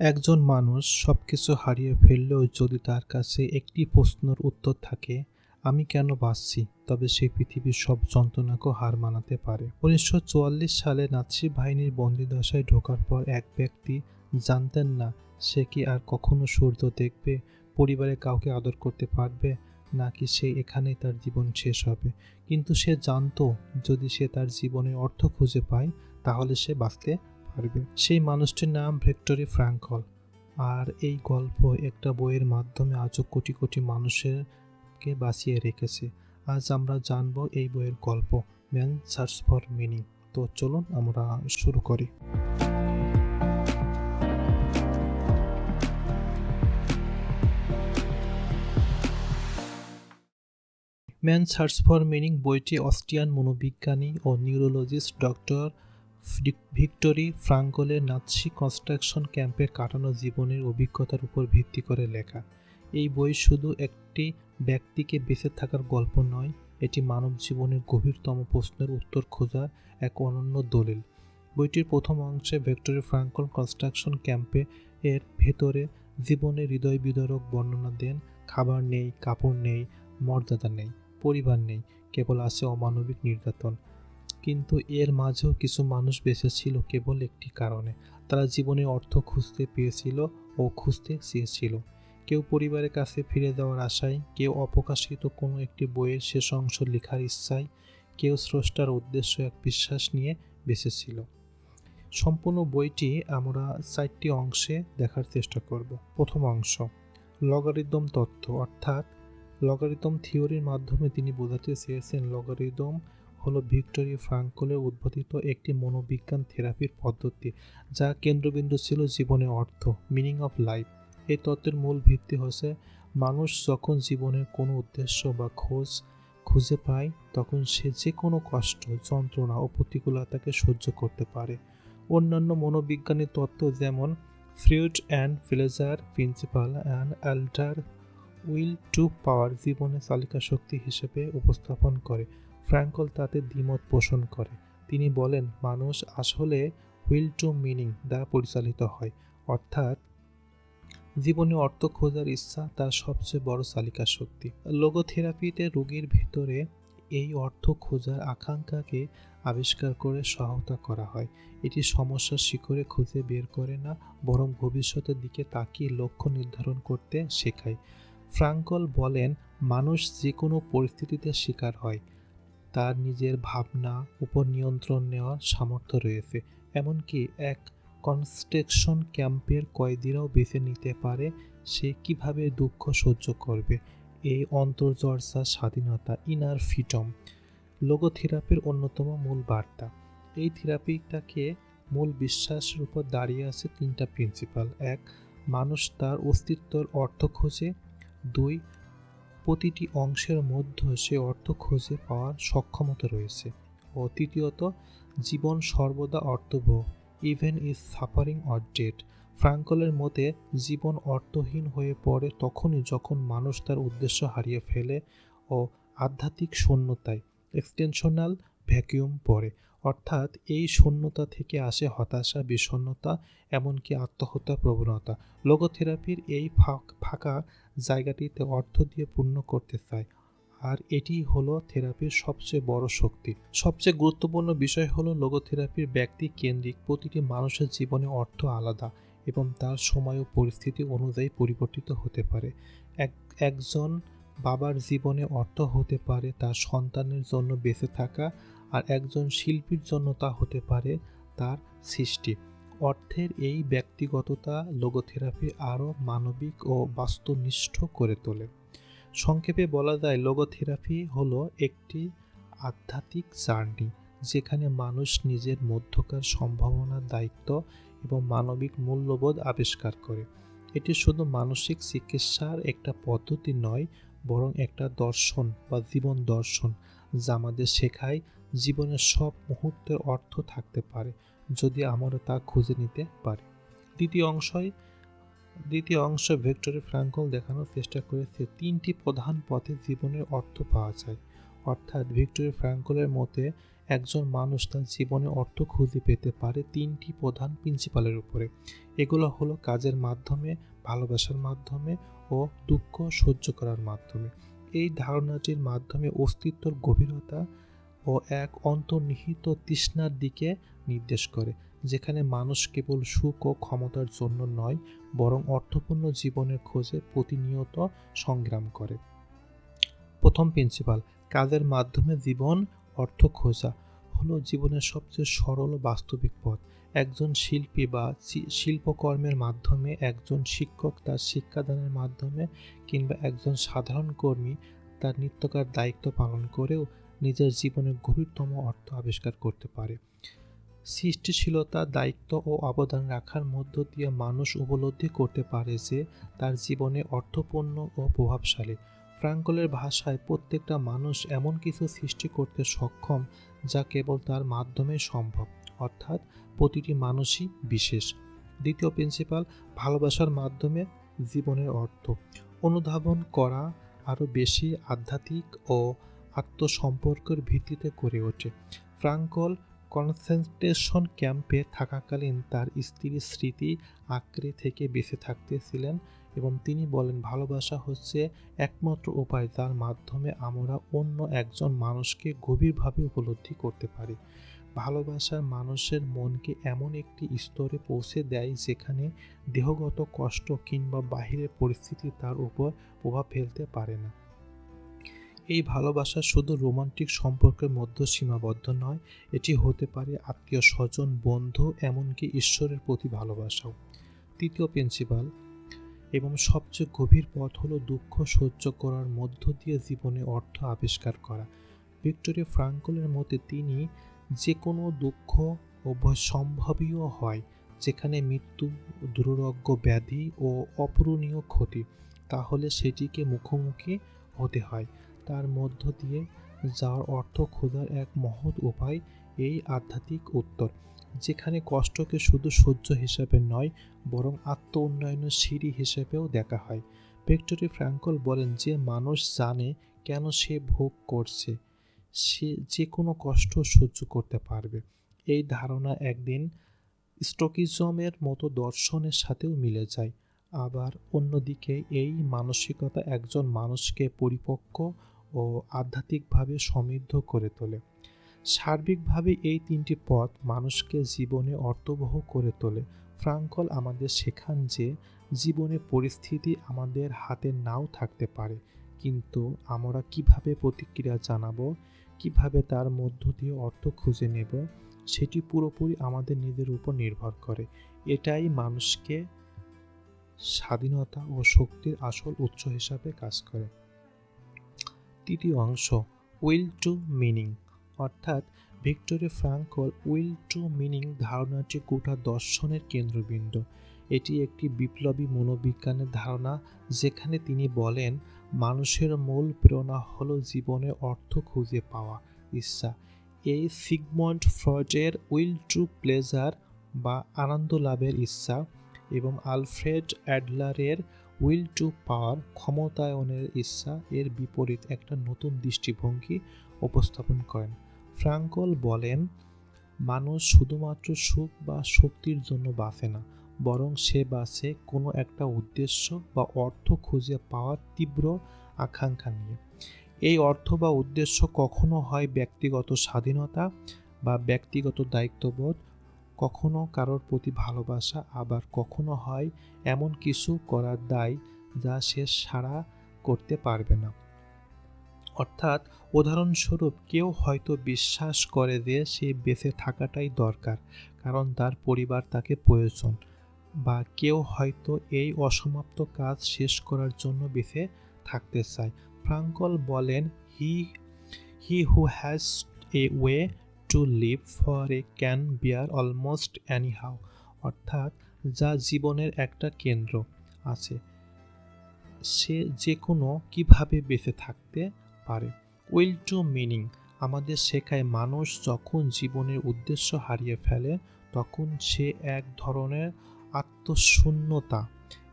একজন মানুষ সব কিছু হারিয়ে ফেললেও যদি তার কাছে একটি প্রশ্নের উত্তর থাকে, আমি কেন বাঁচছি? তবে সেই পৃথিবীর সব যন্ত্রণাকেও হার মানাতে পারে। উনিশশো চুয়াল্লিশ সালে নাৎসি বাহিনীর বন্দিদশায় ঢোকার পর এক ব্যক্তি জানতেন না সে কি আর কখনো সূর্য দেখবে, পরিবারে কাউকে আদর করতে পারবে, নাকি সে এখানেই তার জীবন শেষ হবে। কিন্তু সে জানতো, যদি সে তার জীবনের অর্থ খুঁজে পায়, তাহলে সে বাঁচতে পারবে। সেই মানুষটির নাম ভিক্টরি ফ্রাঙ্কল আর এই গল্প একটা বইয়ের মাধ্যমে আজও কোটি কোটি মানুষেরকে বাঁচিয়ে রেখেছে। আজ আমরা জানব এই বইয়ের গল্প ম্যান সার্চ ফর মিনিং তো চলুন আমরা শুরু করি। ম্যান সার্চ ফর মিনিং বইটি অস্ট্রিয়ান মনোবিজ্ঞানী ও নিউরোলজিস্ট ডক্টর ভিক্টরি ফ্রাঙ্কলের নাৎসি কনস্ট্রাকশন ক্যাম্পে কাটানো জীবনের অভিজ্ঞতার উপর ভিত্তি করে লেখা। এই বই শুধু একটি ব্যক্তিকে বেঁচে থাকার গল্প নয়, এটি মানব জীবনের গভীরতম প্রশ্নের উত্তর খোঁজার এক অনন্য দলিল। বইটির প্রথম অংশে ভিক্টরি ফ্রাঙ্কল কনস্ট্রাকশন ক্যাম্পে এর ভেতরে জীবনের হৃদয় বিদারক বর্ণনা দেন, খাবার নেই, কাপড় নেই, মর্যাদা নেই, পরিবার নেই, কেবল আছে অমানবিক নির্যাতন। কিন্তু এর মাঝেও কিছু মানুষ বেঁচে ছিল কেবল একটি কারণে। তারা জীবনে অর্থ খুঁজতে পেয়েছিল ও খুঁজতে চেয়েছিল। কেউ পরিবারের কাছে ফিরে যাওয়ার আশায়, কেউ অপ্রকাশিত কোনো একটি বইয়ের শেষ অংশ লেখার ইচ্ছায়, কেউ স্রষ্টার উদ্দেশ্য এক বিশ্বাস নিয়ে বেঁচেছিল। সম্পূর্ণ বইটি আমরা চারটি অংশে দেখার চেষ্টা করব। প্রথম অংশ, লগারিদম তত্ত্ব অর্থাৎ, লগারিদম থিওরির মাধ্যমে তিনি বোঝাতে চেয়েছেন, লগারিদম হলো ভিক্টোরি ফ্রাঙ্কলের উদ্ভাবিত একটি মনোবিজ্ঞান থেরাপির পদ্ধতি, যা কেন্দ্রবিন্দু ছিল জীবনের অর্থ মিনিং অফ লাইফ এই তত্ত্বের মূল ভিত্তি হচ্ছে, মানুষ যখন জীবনের কোনো উদ্দেশ্য বা খোঁজ খুঁজে পায়, তখন সে যে কোনো কষ্ট, যন্ত্রণা ও প্রতিকূলতাকে সহ্য করতে পারে। অন্যান্য মনোবিজ্ঞানী তত্ত্ব যেমন Freud and pleasure, principle and Adler will to power জীবনে চালিকা শক্তি হিসেবে উপস্থাপন করে। ফ্র্যাঙ্কল তাতে দ্বিমত পোষণ করে। তিনি বলেন, মানুষ আসলে হুইল টু মিনিং দ্বারা পরিচালিত হয়। অর্থাৎ জীবনে অর্থ খোঁজার ইচ্ছা তার সবচেয়ে বড় চালিকা শক্তি। লোগোথেরাপিতে রোগীর ভেতরে এই অর্থ খোঁজার আকাঙ্ক্ষাকে আবিষ্কার করে সহায়তা করা হয়। এটি সমস্যার শিখরে খুঁজে বের করে না, বরং ভবিষ্যতের দিকে তাকিয়ে লক্ষ্য নির্ধারণ করতে শেখায়। ফ্রাঙ্কল বলেন, মানুষ যে কোনো পরিস্থিতিতে শিকার হয়। তার নিজের ভাবনা উপর নিয়ন্ত্রণ নেওয়ার সামর্থ্য রয়েছে। এমনকি এক কনস্ট্রাকশন ক্যাম্পের কয়েদিরাও বেছে নিতে পারে সে কীভাবে দুঃখ সহ্য করবে। এই অন্তর্চর্চা স্বাধীনতা ইনার ফিটম লোগোথেরাপির অন্যতম মূল বার্তা। এই থেরাপিটাকে মূল বিশ্বাসের উপর দাঁড়িয়ে আছে তিনটা প্রিন্সিপাল এক, মানুষ তার অস্তিত্বর অর্থ খোঁজে। দুই প্রতিটি অংশের মধ্যে সে অর্থ খুঁজে পাওয়ার সক্ষমতা রয়েছে। ও তৃতীয়ত, জীবন সর্বদা অর্থবহ even is suffering or death ফ্রাঙ্কলের মতে, জীবন অর্থহীন হয়ে পড়ে তখনই যখন মানুষ তার উদ্দেশ্য হারিয়ে ফেলে ও আধ্যাত্মিক শূন্যতায় এক্সটেনশনাল ভ্যাকিউম পড়ে। অর্থাৎ এই শূন্যতা থেকে আসে হতাশা বিষণ্নতা এমনকি আত্মহত্যা, প্রবণতা। লোগোথেরাপির এই ফাঁকা জায়গাটিতে অর্থ দিয়ে পূর্ণ করতে চায় আর এটি হলো থেরাপির সবচেয়ে বড় শক্তি। সবচেয়ে গুরুত্বপূর্ণ বিষয় হলো লোগোথেরাপির ব্যক্তি কেন্দ্রিক প্রতিটি মানুষের জীবনে অর্থ আলাদা এবং তার সময় ও পরিস্থিতি অনুযায়ী পরিবর্তিত হতে পারে। এক, একজন বাবার জীবনে অর্থ হতে পারে তার সন্তানের জন্য বেঁচে থাকা আর একজন শিল্পীর জন্য তা হতে পারে তার সৃষ্টি। অর্থের এই ব্যক্তিগততা লোগোথেরাপি আরও মানবিক ও বাস্তুনিষ্ঠ করে তোলে। সংক্ষেপে বলা যায় লোগোথেরাপি হলো একটি আধ্যাত্মিক জার্নি যেখানে মানুষ নিজের মধ্যকার সম্ভাবনার দায়িত্ব এবং মানবিক মূল্যবোধ আবিষ্কার করে। এটি শুধু মানসিক চিকিৎসার একটা পদ্ধতি নয়, বরং একটা দর্শন বা জীবন দর্শন যা আমাদের শেখায় জীবনের সব মুহূর্তের অর্থ থাকতে পারে, যদি আমরা তা খুঁজে নিতে পারি। দ্বিতীয় অংশই দ্বিতীয় অংশ ভেক্টরি ফ্রাঙ্কল দেখানোর চেষ্টা করেছে, তিনটি প্রধান পথে জীবনের অর্থ পাওয়া যায়। অর্থাৎ ভিক্টোরি ফ্রাঙ্কলের মতে, একজন মানুষ তার জীবনে অর্থ খুঁজে পেতে পারে তিনটি প্রধান প্রিন্সিপালের উপরে। এগুলো হলো কাজের মাধ্যমে, ভালোবাসার মাধ্যমে ও দুঃখ সহ্য করার মাধ্যমে। এই ধারণাটির মাধ্যমে অস্তিত্বর গভীরতা ও এক অন্তর্নিহিত তৃষ্ণার দিকে নির্দেশ করে, যেখানে মানুষ কেবল সুখ ও ক্ষমতার জন্য নয়, বরং অর্থপূর্ণ জীবনের খোঁজে প্রতিনিয়ত সংগ্রাম করে। প্রথম প্রিন্সিপাল কাজের মাধ্যমে জীবন অর্থ খোঁজা। হলো জীবনের সবচেয়ে সরল বাস্তবিক পথ। একজন শিল্পী বা শিল্পকর্মের মাধ্যমে একজন শিক্ষক তার শিক্ষাদানের মাধ্যমে কিংবা একজন সাধারণ কর্মী তার নিত্যকার দায়িত্ব পালন করেও নিজের জীবনের গভীরতম অর্থ আবিষ্কার করতে পারে। সৃষ্টিশীলতা, দায়িত্ব ও অবদান রাখার মধ্য দিয়ে মানুষ উপলব্ধি করতে পারে যে তার জীবনে অর্থপূর্ণ ও প্রভাবশালী। ফ্রাঙ্কলের ভাষায় প্রত্যেকটা মানুষ এমন কিছু সৃষ্টি করতে সক্ষম যা কেবল তার মাধ্যমে সম্ভব, অর্থাৎ প্রতিটি মানুষই বিশেষ। দ্বিতীয় প্রিন্সিপাল ভালোবাসার মাধ্যমে জীবনের অর্থ। অনুধাবন করা আরও বেশি আধ্যাত্মিক ও আত্মসম্পর্কের ভিত্তিতে গড়ে ওঠে। ফ্রাঙ্কল কনসেন্ট্রেশন ক্যাম্পে থাকাকালীন তার স্ত্রীর স্মৃতি আঁকড়ে থেকে বেঁচে থাকতেছিলেন এবং তিনি বলেন, ভালোবাসা হচ্ছে একমাত্র উপায় যার মাধ্যমে আমরা অন্য একজন মানুষকে গভীরভাবে উপলব্ধি করতে পারি। ভালোবাসার মানুষের মনকে এমন একটি স্তরে পৌঁছে দেয় যেখানে দেহগত কষ্ট কিংবা বাহিরের পরিস্থিতি তার উপর প্রভাব ফেলতে পারে না। এই ভালোবাসা শুধু রোমান্টিক সম্পর্কের মধ্যে সীমাবদ্ধ নয়, এটি হতে পারে আত্মীয় স্বজন, বন্ধু, এমনকি ঈশ্বরের প্রতি ভালোবাসাও। তৃতীয় প্রিন্সিপাল এবং সবচেয়ে গভীর পথ হলো দুঃখ সহ্য করার মধ্য দিয়ে জীবনে অর্থ আবিষ্কার করা। ভিক্টোরিয়া ফ্রাঙ্কলের মতে তিনি যে কোনো দুঃখ সম্ভবীয় হয়, যেখানে মৃত্যু, দুরারোগ্য ব্যাধি ও অপূরণীয় ক্ষতি, তাহলে সেটিকে মুখোমুখি হতে হয়। তার মধ্য দিয়ে যাওয়ার অর্থ খোঁজার এক মহৎ উপায় এই আধ্যাত্মিক উত্তর, যেখানে কষ্টকে শুধু সহ্য হিসাবে নয়, বরং আত্ম উন্নয়নের সিঁড়ি হিসেবেও দেখা হয়। ভিক্টোরি ফ্র্যাঙ্কল বলেন যে মানুষ জানে কেন সে ভোগ করছে, সে যে কোনো কষ্ট সহ্য করতে পারবে। এই ধারণা একদিন স্টোকিজমের মতো দর্শনের সাথেও মিলে যায়। আবার অন্যদিকে এই মানসিকতা একজন মানুষকে পরিপক্ক ও আধ্যাত্মিকভাবে সমৃদ্ধ করে তোলে। সার্বিকভাবে এই তিনটি পথ মানুষকে জীবনে অর্থবহ করে তোলে। ফ্রাঙ্কল আমাদের শেখান যে, জীবনে পরিস্থিতি আমাদের হাতে নাও থাকতে পারে, কিন্তু আমরা কীভাবে প্রতিক্রিয়া জানাব, কীভাবে তার মধ্য দিয়ে অর্থ খুঁজে নেব, সেটি পুরোপুরি আমাদের নিজের উপর নির্ভর করে। এটাই মানুষকে স্বাধীনতা ও শক্তির আসল উৎস হিসাবে কাজ করে। তৃতীয় অংশ, উইল টু মিনিং। অর্থাৎ Victory Frankl will to meaning ধারণাটি গোটা দর্শনের কেন্দ্রবিন্দু। এটি একটি বিপ্লবী মনোবিজ্ঞানের ধারণা যেখানে তিনি বলেন, মানুষের মূল প্রেরণা হল জীবনে অর্থ খুঁজে পাওয়া, ইচ্ছা। এই সিগমন্ড ফ্রয়েডের উইল টু প্লেজার বা আনন্দ লাভের ইচ্ছা এবং আলফ্রেড অ্যাডলারের উইল টু পাওয়ার ক্ষমতায়নের ইচ্ছা এর বিপরীত একটা নতুন দৃষ্টিভঙ্গি উপস্থাপন করেন। ফ্রাঙ্কল বলেন, মানুষ শুধুমাত্র সুখ বা শক্তির জন্য বাঁচে না, বরং সে বাঁচে কোনো একটা উদ্দেশ্য বা অর্থ খুঁজে পাওয়ার তীব্র আকাঙ্ক্ষা নিয়ে। এই অর্থ বা উদ্দেশ্য কখনো হয় ব্যক্তিগত স্বাধীনতা বা ব্যক্তিগত দায়িত্ববোধ, কখনো কারোর প্রতি ভালোবাসা, আবার কখনো হয় এমন কিছু করার দায় যা সে সারা করতে পারবে না। অর্থাৎ উদাহরণস্বরূপ কেউ হয়তো বিশ্বাস করে যে সে বেঁচে থাকাটাই দরকার, কারণ তার পরিবার তাকে প্রয়োজন। বা কেউ হয়তো এই অসমাপ্ত কাজ শেষ করার জন্য বেঁচে থাকতে চায়। ফ্রাঙ্কল বলেন, he he who has a way to live for a can bear almost any how অর্থাৎ যা জীবনের একটা কেন্দ্র আছে। সে যে কোনো কীভাবে বেঁচে থাকতে পারে। Will to meaning. আমাদের শেখায় মানুষ যখন জীবনের উদ্দেশ্য হারিয়ে ফেলে, তখন সে এক ধরনের আত্মশূন্যতা,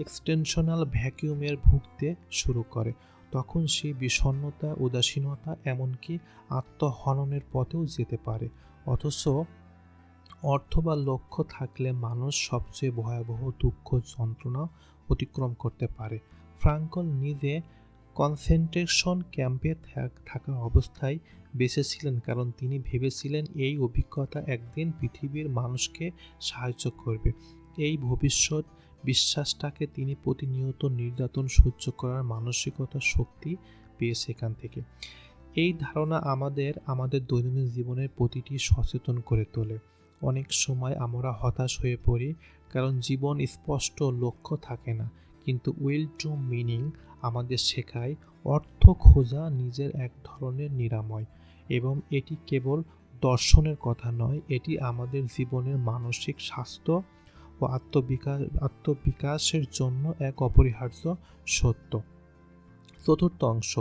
এক্সটেনশনাল ভ্যাকিউমের ভুগতে শুরু করে। তখন সে বিষণ্ণতা, উদাসীনতা, এমনকি আত্মহননের পথেও যেতে পারে। অথচ অর্থ বা লক্ষ্য থাকলে মানুষ সবচেয়ে ভয়াবহ দুঃখ যন্ত্রণা অতিক্রম করতে পারে। ফ্রাঙ্কল নিজে কনসেন্ট্রেশন ক্যাম্পে থাকা অবস্থায় বেঁচেছিলেন কারণ তিনি ভেবেছিলেন এই অভিজ্ঞতা একদিন পৃথিবীর মানুষকে সাহায্য করবে। এই ভবিষ্যৎ বিশ্বাসটাকে তিনি প্রতিনিয়ত নির্যাতন সহ্য করার মানসিকতা শক্তি পেয়ে সেখান থেকে। এই ধারণা আমাদের আমাদের দৈনন্দিন জীবনের প্রতিটি সচেতন করে তোলে। অনেক সময় আমরা হতাশ হয়ে পড়ি, কারণ জীবন স্পষ্ট লক্ষ্য থাকে না, কিন্তু উইল টু মিনিং আমাদের শেখায় অর্থ খোঁজা নিজের এক ধরনের নিরাময় এবং এটি কেবল দর্শনের কথা নয়, এটি আমাদের জীবনের মানসিক স্বাস্থ্য ও আত্মবিকাশ, আত্মবিকাশের জন্য এক অপরিহার্য সত্য। চতুর্থ অংশ,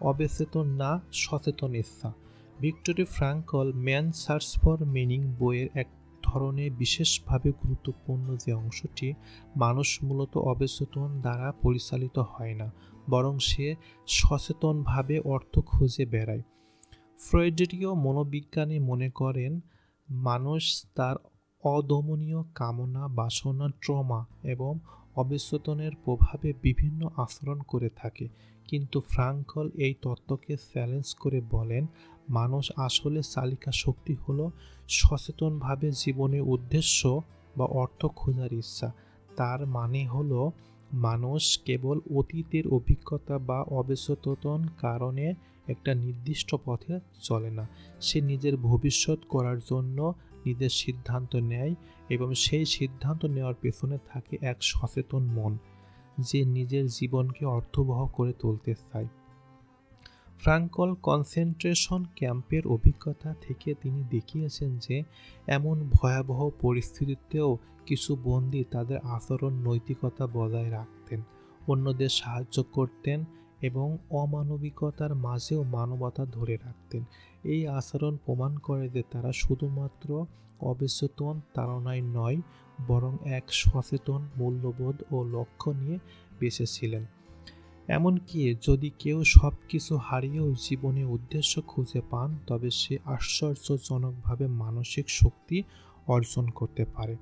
অবেচেতন না সচেতন ইচ্ছা। Viktor Frankl man search for meaning বইয়ের এক ধরনের বিশেষভাবে গুরুত্বপূর্ণ যে অংশটি মানুষ মূলত অবচেতন দ্বারা পরিচালিত হয় না, বরং সে সচেতনভাবে অর্থ খুঁজে বেড়ায়। ফ্রয়েডেরীয় মনোবিজ্ঞানী মনে করেন, মানুষ তার অদমনীয় কামনা, বাসনা, ট্রমা এবং অবেচেতনের প্রভাবে বিভিন্ন আচরণ করে থাকে। কিন্তু ফ্রাঙ্কল এই তত্ত্বকে চ্যালেঞ্জ করে বলেন, মানুষ আসলে চালিকা শক্তি হল সচেতনভাবে জীবনের উদ্দেশ্য বা অর্থ খোঁজার ইচ্ছা। তার মানে হলো মানুষ কেবল অতীতের অভিজ্ঞতা বা অবচেতন কারণে একটা নির্দিষ্ট পথে চলে না। সে নিজের ভবিষ্যৎ করার জন্য নিজের সিদ্ধান্ত নেয় এবং সেই সিদ্ধান্ত নেওয়ার পেছনে থাকে এক সচেতন মন, যে নিজের জীবনকে অর্থবহ করে তুলতে চায়। ফ্রাঙ্কল কনসেন্ট্রেশন ক্যাম্পের অভিজ্ঞতা থেকে তিনি দেখিয়েছেন যে, এমন ভয়াবহ পরিস্থিতিতেও কিছু বন্দী তাদের আচরণ নৈতিকতা বজায় রাখতেন, অন্যদের সাহায্য করতেন এবং অমানবিকতার মাঝেও মানবতা ধরে রাখতেন। এই আচরণ প্রমাণ করে যে তারা শুধুমাত্র অবচেতন তাড়নায় নয়, বরং এক সচেতন, মূল্যবোধ ও লক্ষ্য নিয়ে বেঁচেছিলেন এমনকি যদি কেউ সব কিছু হারিয়েও জীবনে উদ্দেশ্য খুঁজে পান, তবে সে আশ্চর্যজনকভাবে মানসিক শক্তি অর্জন করতে পারে।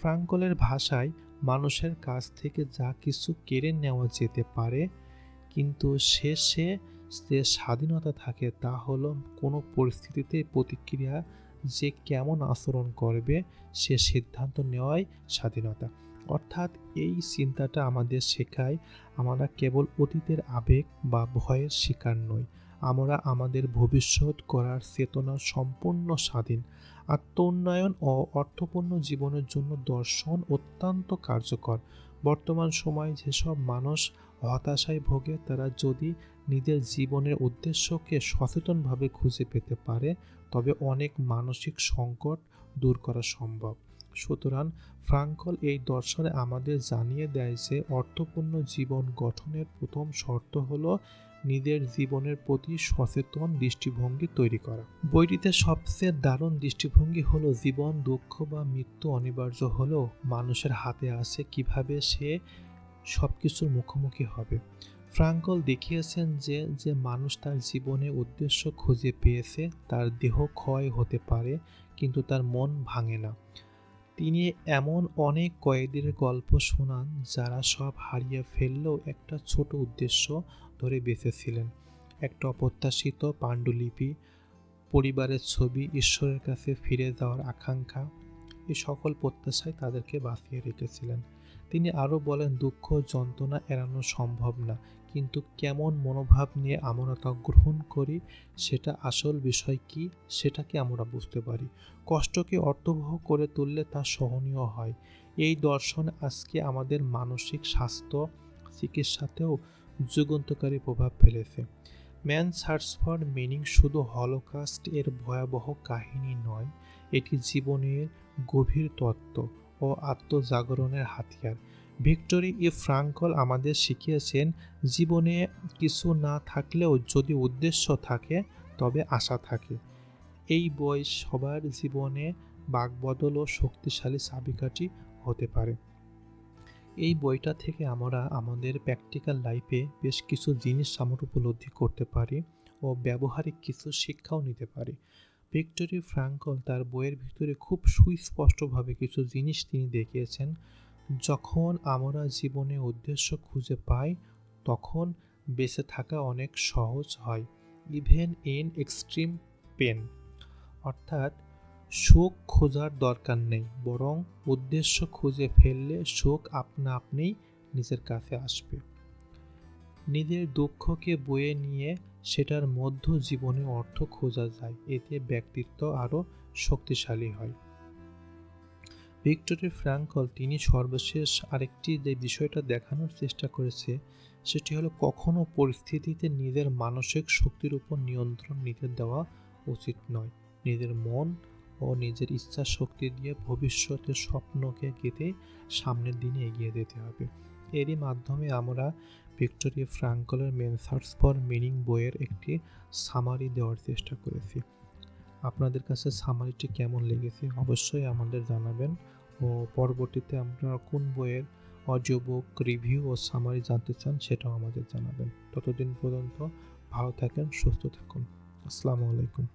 ফ্রাঙ্কলের ভাষায়, মানুষের কাছ থেকে যা কিছু কেড়ে নেওয়া যেতে পারে, কিন্তু শেষে যে স্বাধীনতা থাকে তা হলো কোনো পরিস্থিতিতে প্রতিক্রিয়া যে কেমন আচরণ করবে সে সিদ্ধান্ত নেওয়াই স্বাধীনতা। অর্থাৎ এই চিন্তাটা আমাদের শেখায়, আমরা কেবল অতীতের আবেগ বা ভয়ের শিকার নই, আমরা আমাদের ভবিষ্যৎ করার চেতনা সম্পূর্ণ স্বাধীন। আত্ম উন্নয়ন ও অর্থপূর্ণ জীবনের জন্য দর্শন অত্যন্ত কার্যকর। বর্তমান সময়ে যেসব মানুষ হতাশায় ভোগে তারা যদি নিজের জীবনের উদ্দেশ্যকে সচেতনভাবে খুঁজে পেতে পারে, তবে অনেক মানসিক সংকট দূর করা সম্ভব। সুতরাং ফ্রাঙ্কল এই দর্শনে আমাদের জানিয়ে দেয় যে অর্থপূর্ণ জীবন গঠনের প্রথম শর্ত হল নিজের জীবনের প্রতি সচেতন দৃষ্টিভঙ্গি তৈরি করা। বইটিতে সবচেয়ে দারুণ দৃষ্টিভঙ্গি হলো জীবন, দুঃখ বা মৃত্যু অনিবার্য হলেও মানুষের হাতে আছে কীভাবে সে সব কিছুর মুখোমুখি হবে। ফ্রাঙ্কল দেখিয়েছেন যে যে মানুষ তার জীবনে উদ্দেশ্য খুঁজে পেয়েছে, তার দেহ ক্ষয় হতে পারে, কিন্তু তার মন ভাঙে না। তিনি এমন অনেক কয়েদির গল্প শোনান, যারা সব হারিয়ে ফেললেও একটা ছোট উদ্দেশ্য ধরে বেঁচেছিলেন। একটা অপ্রত্যাশিত পাণ্ডুলিপি, পরিবারের ছবি, ঈশ্বরের কাছে ফিরে যাওয়ার আকাঙ্ক্ষা, এই সকল প্রত্যাশায় তাদেরকে বাঁচিয়ে রেখেছিলেন। তিনি আরও বলেন, দুঃখ যন্ত্রণা এড়ানো সম্ভব না। কিন্তু কেমন মনোভাব নিয়ে আমরা তা গ্রহণ করি, সেটা আসল বিষয় কি, সেটাকে আমরা বুঝতে পারি। কষ্টকে অর্থবহ করে তুললে তা সহনীয় হয়। এই দর্শন আজকে আমাদের মানসিক স্বাস্থ্য, চিকিৎসাতেও যুগান্তকারী প্রভাব ফেলেছে। ম্যান সার্চ ফর মিনিং শুধু হলোকাস্ট এর ভয়াবহ কাহিনী নয়, এটি জীবনের গভীর তত্ত্ব ও আত্মজাগরণের হাতিয়ার। ভিক্টোরি ই ফ্রাঙ্কল আমাদের শিখিয়েছেন, জীবনে কিছু না থাকলেও যদি উদ্দেশ্য থাকে, তবে আশা থাকে। এই বই সবার জীবনে বাকবদল ও শক্তিশালী চাবিকাঠি হতে পারে। এই বইটা থেকে আমরা আমাদের প্র্যাকটিক্যাল লাইফে বেশ কিছু জিনিস আমরা উপলব্ধি করতে পারি ও ব্যবহারিক কিছু শিক্ষাও নিতে পারি। ভিক্টোরি ফ্রাঙ্কল তার বইয়ের ভিতরে খুব সুস্পষ্টভাবে কিছু জিনিস তিনি দেখিয়েছেন। যখন আমরা জীবনে উদ্দেশ্য খুঁজে পাই, তখন বেঁচে থাকা অনেক সহজ হয় ইভেন ইন এক্সট্রিম পেন অর্থাৎ, সুখ খোঁজার দরকার নেই, বরং উদ্দেশ্য খুঁজে ফেললে সুখ আপনা আপনিই নিজের কাছে আসবে। নিজের দুঃখকে বয়ে নিয়ে সেটার মধ্য জীবনে অর্থ খোঁজা যায়, এতে ব্যক্তিত্ব আরও শক্তিশালী হয়। ভিক্টোরি ফ্রাঙ্কল তিনি সর্বশেষ আরেকটি যে বিষয়টা দেখানোর চেষ্টা করেছে, সেটি হলো কখনো পরিস্থিতিতে নিজের মানসিক শক্তির উপর নিয়ন্ত্রণ নিতে দেওয়া উচিত নয়। নিজের মন ও নিজের ইচ্ছা শক্তি দিয়ে ভবিষ্যতের স্বপ্নকে গেঁথে সামনের দিনে এগিয়ে যেতে হবে। এরই মাধ্যমে আমরা ভিক্টোরিয়া ফ্রাঙ্কলের মেন সার্চ ফর মিনিং বইয়ের একটি সামারি দেওয়ার চেষ্টা করেছি। আপনাদের কাছে সামারিটি কেমন লেগেছে অবশ্যই আমাদের জানাবেন। ও পরবর্তীতে আপনারা কোন বইয়ের অডিও বুক রিভিউ ও সামারি জানতে চান সেটাও আমাদের জানাবেন। ততদিন পর্যন্ত ভালো থাকেন, সুস্থ থাকুন। আসসালামু আলাইকুম।